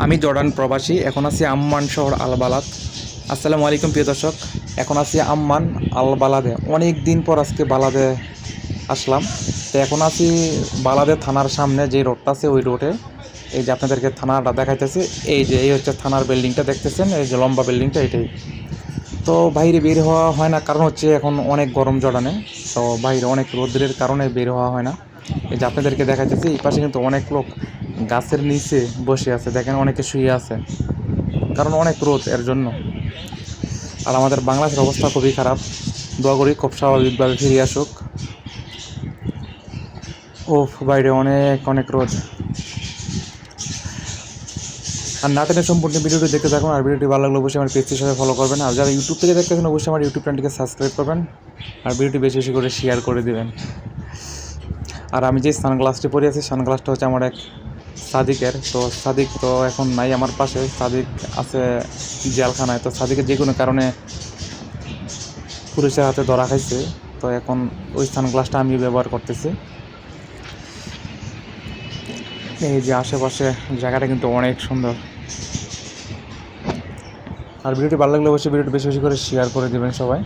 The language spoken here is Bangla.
আমি জর্ডান প্রবাসী, এখন আছি আম্মান শহর আলবালাদ আসসালামু আলাইকুম প্রিয় দর্শক, এখন আছি আম্মান আলবালাদে। অনেক দিন পর আজকে বালাদে আসলাম। তো এখন আছি বালাদে থানার সামনে যে রোডটা আছে, ওই রোডে। এই যে আপনাদেরকে থানাটা দেখাইতেছে, এই যে, এই হচ্ছে থানার বিল্ডিংটা দেখতেছেন, এই যে লম্বা বিল্ডিংটা এটাই। তো বাইরে বের হওয়া হয় না, কারণ হচ্ছে এখন অনেক গরম জড়ানে তো বাইরে অনেক রোদ্রের কারণে বের হওয়া হয় না। এই যে আপনাদেরকে দেখাইতেছি, এই পাশে কিন্তু অনেক লোক গাছের নিচে বসে আছে, দেখেন অনেকে শুয়ে আছে। কারণ অনেক রোদ এর জন্য। আর আমাদের বাংলাদেশের অবস্থা খুবই খারাপ। দোয়া করি খুব স্বাভাবিকভাবে ফিরে আসুক। ও বাইরে অনেক অনেক রোদ। আর নাটেনের সম্পূর্ণ ভিডিওটি দেখতে থাকুন, আর ভিডিওটি ভালো লাগলে অবশ্যই আমার পেজটির সাথে ফলো করবেন। আর যারা ইউটিউব থেকে দেখতেছেন অবশ্যই আমার ইউটিউব চ্যানেলটিকে সাবস্ক্রাইব করবেন, আর ভিডিওটি বেশি বেশি করে শেয়ার করে দেবেন। আর আমি যে সানগ্লাসটি পরে আছি, সানগ্লাসটা হচ্ছে আমার এক সাদিকের। তো সাদিক তো এখন নাই আমার পাশে। সাদিক আছে জেলখানায়। তো সাদিকের যে কোনো কারণে পুলিশের হাতে ধরা খাইছে। তো এখন ওই সানগ্লাসটা আমি ব্যবহার করতেছি। এই যে আশেপাশে জায়গাটা কিন্তু অনেক সুন্দর। আর ভিডিওটি ভালো লাগলে অবশ্যই ভিডিওটি বেশি বেশি করে শেয়ার করে দেবেন সবাই।